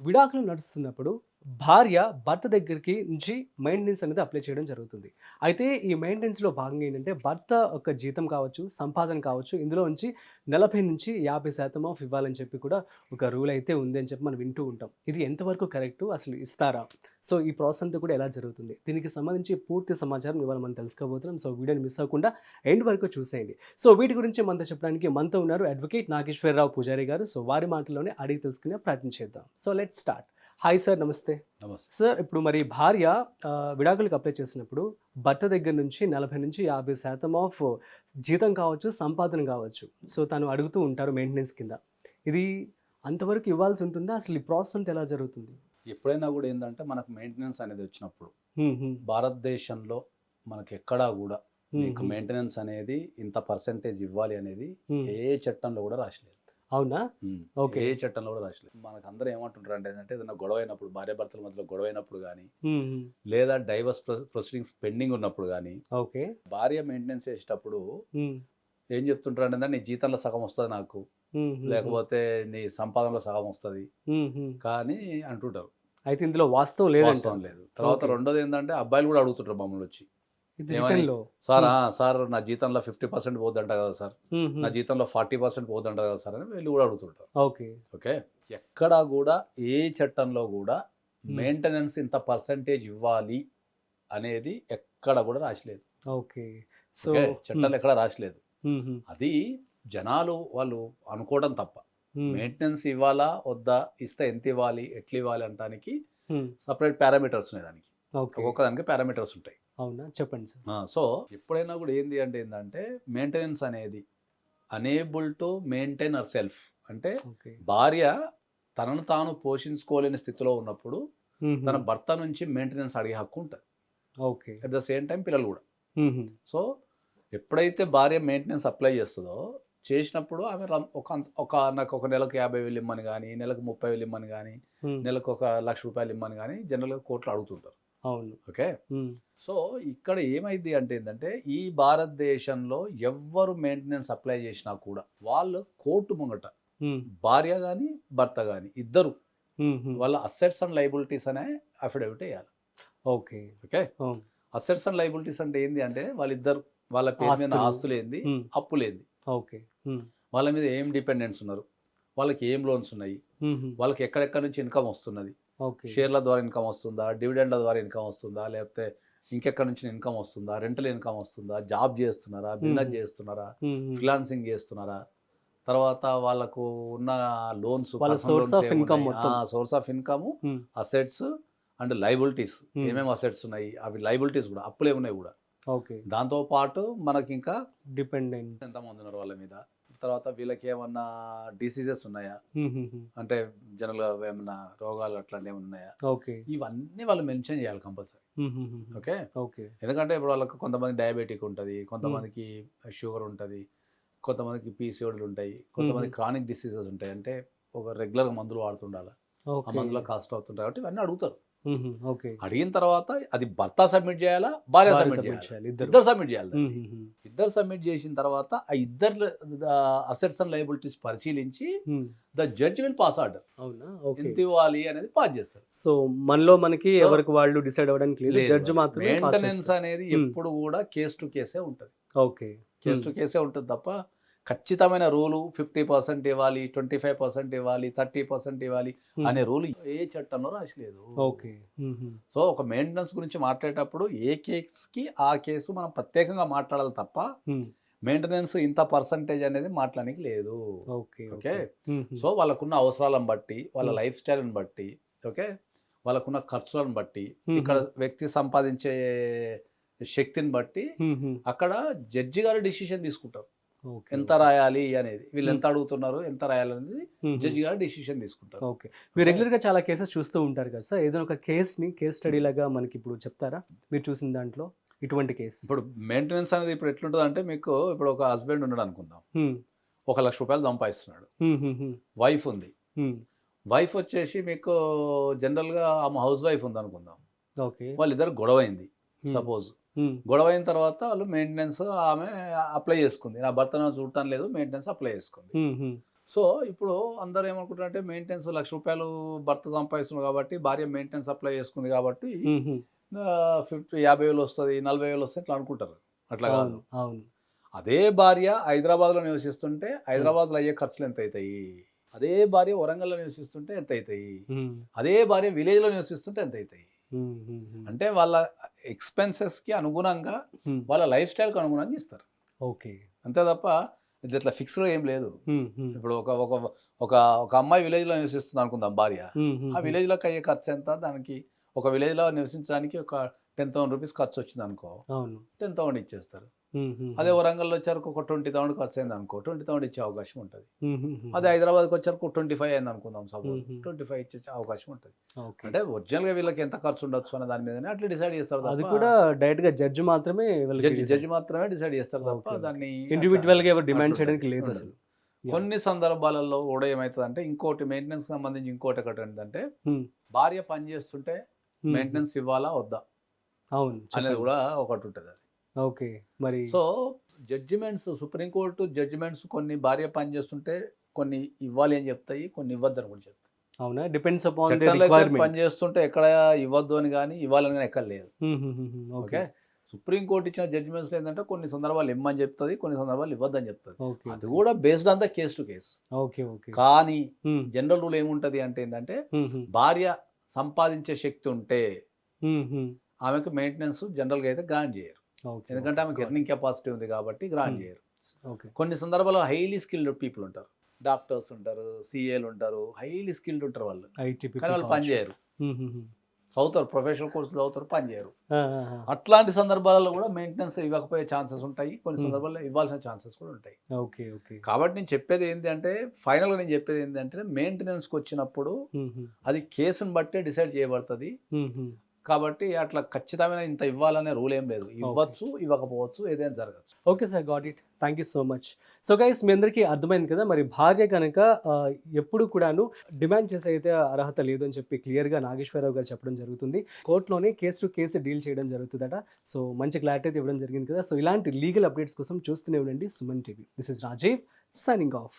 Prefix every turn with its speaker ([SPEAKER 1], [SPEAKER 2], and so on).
[SPEAKER 1] విడాకులు నడుస్తున్నప్పుడు భార్య భర్త దగ్గరికి నుంచి మెయింటెనెన్స్ అనేది అప్లై చేయడం జరుగుతుంది. అయితే ఈ మెయింటెనెన్స్లో భాగంగా ఏంటంటే భర్త ఒక జీతం కావచ్చు సంపాదన కావచ్చు ఇందులో నుంచి నలభై నుంచి యాభై శాతం ఆఫ్ ఇవ్వాలని చెప్పి కూడా ఒక రూల్ అయితే ఉంది అని చెప్పి మనం వింటూ ఉంటాం. ఇది ఎంతవరకు కరెక్ట్ అసలు ఇస్తారా? సో ఈ ప్రాసెస్ అంతా కూడా ఎలా జరుగుతుంది? దీనికి సంబంధించి పూర్తి సమాచారం ఇవాళ మనం తెలుసుకోబోతున్నాం. సో వీడియోని మిస్ అవ్వకుండా ఎండ్ వరకు చూసేయండి. సో వీటి గురించి మనతో చెప్పడానికి మనతో ఉన్నారు అడ్వకేట్ నాగేశ్వరరావు పూజారి గారు. సో వారి మాటల్లోనే అడిగి తెలుసుకునే ప్రయత్నం చేద్దాం. So let start hi sir నమస్తే.
[SPEAKER 2] నమస్తే.
[SPEAKER 1] సార్ ఇప్పుడు మరి భార్య విడాకులకు అప్లై చేసినప్పుడు భర్త దగ్గర నుంచి నలభై నుంచి యాభై శాతం ఆఫ్ జీతం కావచ్చు సంపాదన కావచ్చు. సో తను అడుగుతూ ఉంటారు మెయింటెనెన్స్ కింద. ఇది అంతవరకు ఇవ్వాల్సి ఉంటుందా? అసలు ఈ ప్రాసెస్ అంతా ఎలా జరుగుతుంది?
[SPEAKER 2] ఎప్పుడైనా కూడా ఏంటంటే మనకు మెయింటెనెన్స్ అనేది వచ్చినప్పుడు భారతదేశంలో మనకి ఎక్కడా కూడా మీకు మెయింటెనెన్స్ అనేది ఇంత పర్సెంటేజ్ ఇవ్వాలి అనేది. ఏ చట్టంలో కూడా రాసలేదు
[SPEAKER 1] అవునా. ఓకే.
[SPEAKER 2] ఏ చట్టంలో కూడా రాసలేదు మనకు అందరూ ఏమంటుంటారు అంటే ఏంటంటే ఏదైనా గొడవ అయినప్పుడు భార్య భర్తల మధ్యలో గొడవ అయినప్పుడు కానీ లేదా డైవర్స్ ప్రొసీడింగ్స్ పెండింగ్ ఉన్నప్పుడు కానీ
[SPEAKER 1] ఓకే.
[SPEAKER 2] భార్య మెయింటెనెన్స్ చేసేటప్పుడు ఏం చెప్తుంటారు అంటే నీ జీతంలో సగం వస్తుంది నాకు లేకపోతే నీ సంపాదనలో సగం వస్తుంది. కానీ అంటుంటారు.
[SPEAKER 1] అయితే ఇందులో వాస్తవం
[SPEAKER 2] వాస్తవం లేదు. తర్వాత. రెండోది ఏంటంటే అబ్బాయిలు కూడా అడుగుతుంటారు మమ్మల్ని వచ్చి సార్ సార్ నా జీతంలో ఫిఫ్టీ పర్సెంట్ పోద్దంట కదా సార్. నా జీతంలో ఫార్టీ పర్సెంట్ పోద్దంట కదా సార్ అని వీళ్ళు కూడా అడుగుతుంటారు.
[SPEAKER 1] ఓకే.
[SPEAKER 2] ఓకే? ఎక్కడా కూడా ఏ చట్టంలో కూడా. మెయింటెనెన్స్ ఇంత పర్సంటేజ్ ఇవ్వాలి అనేది ఎక్కడ కూడా రాసలేదు
[SPEAKER 1] ఓకే. సో
[SPEAKER 2] చట్టాలు ఎక్కడ రాసలేదు అది జనాలు వాళ్ళు అనుకోవడం తప్ప. మెయింటెనెన్స్ ఇవ్వాలా వద్దా ఇస్తే ఎంత ఇవ్వాలి ఎట్లా ఇవ్వాలి అనడానికి. సపరేట్ పారామీటర్స్ ఉన్నాయి దానికి. ఒక్కొక్క దానికి పారామీటర్స్ ఉంటాయి.
[SPEAKER 1] అవునా? చెప్పండి సార్.
[SPEAKER 2] సో ఎప్పుడైనా కూడా ఏంది అంటే ఏంటంటే మెయింటెనెన్స్ అనేది unable to maintain her self అంటే భార్య తనను తాను పోషించుకోలేని స్థితిలో ఉన్నప్పుడు తన. భర్త నుంచి మెయింటెనెన్స్ అడిగే హక్కు ఉంటుంది.
[SPEAKER 1] Okay.
[SPEAKER 2] At the same time పిల్లలు కూడా. సో ఎప్పుడైతే భార్య మెయింటెనెన్స్ అప్లై చేస్తుందో చేసినప్పుడు ఆమె ఒక ఒక నాకు ఒక నెలకు యాభై వేలు ఇమ్మని కానీ నెలకు ముప్పై వేలు ఇమ్మని కానీ. నెలకు ఒక లక్ష రూపాయలు ఇమ్మని కానీ జనరల్గా కోర్టులు అడుగుతుంటారు.
[SPEAKER 1] అవును
[SPEAKER 2] ఓకే. సో ఇక్కడ ఏమైంది అంటే ఏంటంటే ఈ భారతదేశంలో ఎవ్వరు మెయింటెనెన్స్ అప్లై చేసినా కూడా వాళ్ళు కోర్టు ముంగట. భార్య కానీ భర్త కానీ ఇద్దరు. వాళ్ళ అసెట్స్ అండ్ లైబిలిటీస్ అనే అఫిడవిట్ వేయాలి
[SPEAKER 1] okay
[SPEAKER 2] okay. Assets and liabilities అంటే ఏంది అంటే వాళ్ళిద్దరు వాళ్ళ పేరు మీద
[SPEAKER 1] ఆస్తులు.
[SPEAKER 2] ఏంది. అప్పులు ఏంది
[SPEAKER 1] ఓకే.
[SPEAKER 2] వాళ్ళ మీద ఏం డిపెండెన్స్ ఉన్నారు వాళ్ళకి ఏం లోన్స్ ఉన్నాయి. వాళ్ళకి ఎక్కడెక్కడ నుంచి ఇన్కమ్ వస్తున్నది షేర్ల ద్వారా ఇన్కమ్ వస్తుందా? డివిడెండ్ల ద్వారా ఇన్కమ్ వస్తుందా? లేకపోతే ఇంకెక్కడి నుంచి ఇన్కమ్ వస్తుందా? రెంటల్ ఇన్కమ్ వస్తుందా? జాబ్ చేస్తున్నారా? బిజినెస్. చేస్తున్నారా. ఫ్రీలాన్సింగ్ చేస్తున్నారా? తర్వాత వాళ్ళకు ఉన్న లోన్స్
[SPEAKER 1] of income మొత్తం.
[SPEAKER 2] Source of income. Assets and liabilities. ఏమేమి అసెట్స్ ఉన్నాయి? అవి లైబిలిటీస్ కూడా అప్పులు ఏమున్నాయి కూడా.
[SPEAKER 1] ఓకే.
[SPEAKER 2] దాంతో పాటు మనకి ఇంకా
[SPEAKER 1] డిపెండెంట్.
[SPEAKER 2] ఎంతమంది ఉన్నారు వాళ్ళ మీద? తర్వాత వీళ్ళకి ఏమన్నా డిసీజెస్ ఉన్నాయా. అంటే జనరల్గా ఏమన్నా రోగాలు అట్లాంటివి ఏమైనా ఉన్నాయా?
[SPEAKER 1] ఓకే.
[SPEAKER 2] ఇవన్నీ వాళ్ళు మెన్షన్ చేయాలి కంపల్సరీ. ఓకే?
[SPEAKER 1] ఓకే.
[SPEAKER 2] ఎందుకంటే ఇప్పుడు వాళ్ళకి కొంతమంది డయాబెటిక్ ఉంటుంది కొంతమందికి షుగర్ ఉంటుంది కొంతమందికి పీసీఓడీలు ఉంటాయి కొంతమంది క్రానిక్ డిసీజెస్ ఉంటాయి. అంటే ఒక రెగ్యులర్గా మందులు వాడుతుండాలి? ఆ మందులో కాస్ట్ అవుతుంటాయి కాబట్టి ఇవన్నీ అడుగుతారు.
[SPEAKER 1] ఓకే.
[SPEAKER 2] అడిగిన తర్వాత అది భర్త సబ్మిట్ చేయాలా భార్య సబ్మిట్ చేయాలి?
[SPEAKER 1] ఇద్దరు.
[SPEAKER 2] సబ్మిట్ చేయాలి. ఇద్దరు సబ్మిట్ చేసిన తర్వాత ఆ ఇద్దరు అసెట్స్ అండ్ లైబిలిటీస్ పరిశీలించి. The judge will pass order.
[SPEAKER 1] అవునా?
[SPEAKER 2] ఎంత ఇవ్వాలి అనేది పాస్ చేస్తారు.
[SPEAKER 1] సో మనలో మనకి ఎవరికి వాళ్ళు డిసైడ్ అవ్వడానికి లేదు జడ్జి మాత్రమే pass
[SPEAKER 2] మెయింటెనెన్స్. అనేది. ఎప్పుడు కూడా కేస్ టు కేసే ఉంటుంది.
[SPEAKER 1] ఓకే.
[SPEAKER 2] కేస్ టు కేసే ఉంటుంది తప్ప ఖచ్చితమైన రూలు ఫిఫ్టీ పర్సెంట్ ఇవ్వాలి ట్వంటీ ఫైవ్ పర్సెంట్ ఇవ్వాలి థర్టీ పర్సెంట్ ఇవ్వాలి
[SPEAKER 1] హ్మ్.
[SPEAKER 2] అనే రూల్ ఏ చట్టంలో రాసలేదు
[SPEAKER 1] ఓకే హ్మ్, హ్మ్.
[SPEAKER 2] సో ఒక మెయింటెనెన్స్ గురించి మాట్లాడేటప్పుడు ఏ కేసుకి ఆ కేసు మనం ప్రత్యేకంగా మాట్లాడాలి తప్ప. మెయింటెనెన్స్ ఇంత పర్సంటేజ్ అనేది మాట్లాడానికి లేదు
[SPEAKER 1] ఓకే
[SPEAKER 2] ఓకే. సో వాళ్ళకున్న అవసరాలను బట్టి వాళ్ళ
[SPEAKER 1] Hmm.
[SPEAKER 2] లైఫ్ స్టైల్ని బట్టి ఓకే వాళ్ళకున్న ఖర్చులను బట్టి
[SPEAKER 1] Hmm.
[SPEAKER 2] ఇక్కడ వ్యక్తి సంపాదించే శక్తిని బట్టి. అక్కడ జడ్జి గారు డిసిషన్ తీసుకుంటారు ఎంత రాయాలి అనేది వీళ్ళు ఎంత అడుగుతున్నారు ఎంత రాయాలి అనేది. జడ్జి గారు డిసిషన్ తీసుకుంటారు.
[SPEAKER 1] ఓకే. మీరు రెగ్యులర్గా చాలా కేసెస్ చూస్తూ ఉంటారు కదా సార్. ఏదైనా ఒక కేస్ని కేస్ స్టడీ లాగా మనకి ఇప్పుడు చెప్తారా? మీరు చూసిన దాంట్లో ఇటువంటి కేసు
[SPEAKER 2] ఇప్పుడు మెయింటెనెన్స్ అనేది ఇప్పుడు ఎట్లుంటుంది అంటే మీకు ఇప్పుడు ఒక హస్బెండ్ ఉన్నాడు అనుకుందాం. ఒక లక్ష రూపాయలు సంపాదిస్తున్నాడు వైఫ్ ఉంది. వైఫ్ వచ్చేసి మీకు జనరల్గా ఆమె హౌస్ వైఫ్ ఉంది అనుకుందాం.
[SPEAKER 1] ఓకే.
[SPEAKER 2] వాళ్ళిద్దరు గొడవ అయింది సపోజ్ గొడవ అయిన తర్వాత వాళ్ళు మెయింటెనెన్స్ ఆమె అప్లై చేసుకుంది. నా భర్త నన్ను చూడటం లేదు మెయింటెనెన్స్ అప్లై చేసుకుంది. సో ఇప్పుడు అందరూ ఏమనుకుంటారంటే మెయింటెనెన్స్ లక్ష రూపాయలు భర్త సంపాదిస్తున్నారు కాబట్టి భార్య మెయింటెనెన్స్ అప్లై చేసుకుంది కాబట్టి ఫిఫ్టీ యాభై వేలు వస్తుంది నలభై వేలు వస్తుంది ఇట్లా అనుకుంటారు. అట్లా కాదు. అదే భార్య హైదరాబాద్లో నివసిస్తుంటే హైదరాబాద్లో అయ్యే ఖర్చులు ఎంత అవుతాయి అదే భార్య వరంగల్లో నివసిస్తుంటే ఎంత అవుతాయి అదే భార్య విలేజ్లో నివసిస్తుంటే ఎంత అవుతాయి. అంటే వాళ్ళ ఎక్స్పెన్సెస్కి అనుగుణంగా వాళ్ళ లైఫ్ స్టైల్కి అనుగుణంగా ఇస్తారు.
[SPEAKER 1] ఓకే.
[SPEAKER 2] అంతే తప్ప ఇది ఇట్లా ఫిక్స్డ్గా ఏం లేదు. ఇప్పుడు ఒక ఒక ఒక ఒక అమ్మాయి విలేజ్లో నివసిస్తుంది అనుకుందాం భార్య. ఆ విలేజ్లోకి అయ్యే ఖర్చు ఎంత? దానికి ఒక విలేజ్లో నివసించడానికి ఒక టెన్ థౌసండ్ రూపీస్ ఖర్చు వచ్చింది అనుకో టెన్ థౌసండ్ ఇచ్చేస్తారు. అదే వరంగల్లో వచ్చారు ఒక ట్వంటీ థౌసండ్ ఖర్చు అయింది అనుకో ట్వంటీ థౌసండ్ ఇచ్చే అవకాశం ఉంటుంది. అదే హైదరాబాద్కి వచ్చారు ట్వంటీ ఫైవ్ అయింది అనుకుందాం సపోజ్. ట్వంటీ ఫైవ్ ఇచ్చే అవకాశం ఉంటుంది అంటే ఒరిజినల్గా వీళ్ళకి ఎంత ఖర్చు ఉండొచ్చు అనే దాని మీదనే అట్లా డిసైడ్ చేస్తారు
[SPEAKER 1] అది కూడా డైరెక్ట్గా జడ్జి మాత్రమే
[SPEAKER 2] జడ్జి జడ్జి మాత్రమే డిసైడ్ చేస్తారు తప్ప. దాన్ని
[SPEAKER 1] ఇండివిజువల్గా ఎవరు డిమాండ్. చేయడానికి లేదు. అసలు
[SPEAKER 2] కొన్ని సందర్భాలలో కూడా ఏమవుతుంది అంటే ఇంకోటి మెయింటెనెన్స్ సంబంధించి ఇంకోటి ఒకటి ఏంటంటే
[SPEAKER 1] Hmm.
[SPEAKER 2] భార్య పని చేస్తుంటే మెయింటెనెన్స్ ఇవ్వాలా వద్దా
[SPEAKER 1] అవును
[SPEAKER 2] అనేది. కూడా ఒకటి ఉంటుంది అది
[SPEAKER 1] ఓకే. మరి
[SPEAKER 2] సో జడ్జిమెంట్స్ సుప్రీంకోర్టు జడ్జిమెంట్స్ కొన్ని భార్య పని చేస్తుంటే కొన్ని ఇవ్వాలి అని చెప్తాయి కొన్ని ఇవ్వద్దని కూడా చెప్తాయి.
[SPEAKER 1] అవునా? డిపెండ్స్ అపాన్
[SPEAKER 2] పని చేస్తుంటే ఎక్కడ ఇవ్వద్దు అని కానీ ఇవ్వాలని కానీ ఎక్కడ లేదు.
[SPEAKER 1] ఓకే.
[SPEAKER 2] సుప్రీంకోర్టు ఇచ్చిన జడ్జిమెంట్స్ ఏంటంటే కొన్ని సందర్భాలు ఇమ్మని చెప్తుంది కొన్ని సందర్భాలు ఇవ్వద్దని చెప్తుంది. అది కూడా based on the case to case
[SPEAKER 1] okay okay.
[SPEAKER 2] కానీ జనరల్ రూల్ ఏముంటది అంటే ఏంటంటే భార్య సంపాదించే శక్తి ఉంటే ఆమెకు మెయింటెనెన్స్ జనరల్గా అయితే గ్రాంట్ చేయరు. ఎందుకంటే ఆమెకు ఎర్నింగ్ కెపాసిటీ ఉంది కాబట్టి గ్రాంట్
[SPEAKER 1] Hmm.
[SPEAKER 2] చేయరు.
[SPEAKER 1] ఓకే.
[SPEAKER 2] కొన్ని సందర్భాల్లో హైలీ స్కిల్డ్ పీపుల్ ఉంటారు. డాక్టర్స్ ఉంటారు సిఏలు ఉంటారు హైలీ స్కిల్డ్ ఉంటారు వాళ్ళు. కానీ వాళ్ళు పని చేయరు. చదువుతారు ప్రొఫెషనల్ కోర్సులు చదువుతారు పని చేయరు. అట్లాంటి సందర్భాలలో కూడా మెయింటెనెన్స్ ఇవ్వకపోయే ఛాన్సెస్ ఉంటాయి. కొన్ని
[SPEAKER 1] Hmm.
[SPEAKER 2] సందర్భాల్లో ఇవ్వాల్సిన ఛాన్సెస్ కూడా ఉంటాయి.
[SPEAKER 1] Okay okay.
[SPEAKER 2] కాబట్టి నేను చెప్పేది ఏంటి అంటే ఫైనల్గా నేను చెప్పేది ఏంటంటే మెయింటెనెన్స్కి వచ్చినప్పుడు అది కేసును బట్టే డిసైడ్ చేయబడుతుంది. కాబట్టి అట్లా ఖచ్చితమైన ఇంత ఇవ్వాలనే రూల్ ఏం లేదు. ఇవ్వచ్చు ఇవ్వకపోవచ్చు ఏదైనా జరగచ్చు.
[SPEAKER 1] Okay sir got it. Thank you so much so guys మీ అందరికీ అర్థమైంది కదా మరి భార్య కనుక ఎప్పుడు కూడాను డిమాండ్ చేసే అయితే అర్హత లేదు అని చెప్పి క్లియర్గా నాగేశ్వరరావు గారు చెప్పడం జరుగుతుంది. కోర్టులోనే కేసు టు కేసు డీల్ చేయడం జరుగుతుందట. సో మంచి క్లారిటీ అయితే ఇవ్వడం జరిగింది కదా. సో ఇలాంటి లీగల్ అప్డేట్స్ కోసం చూస్తూనే ఉండండి Suman TV. This is Rajiv signing off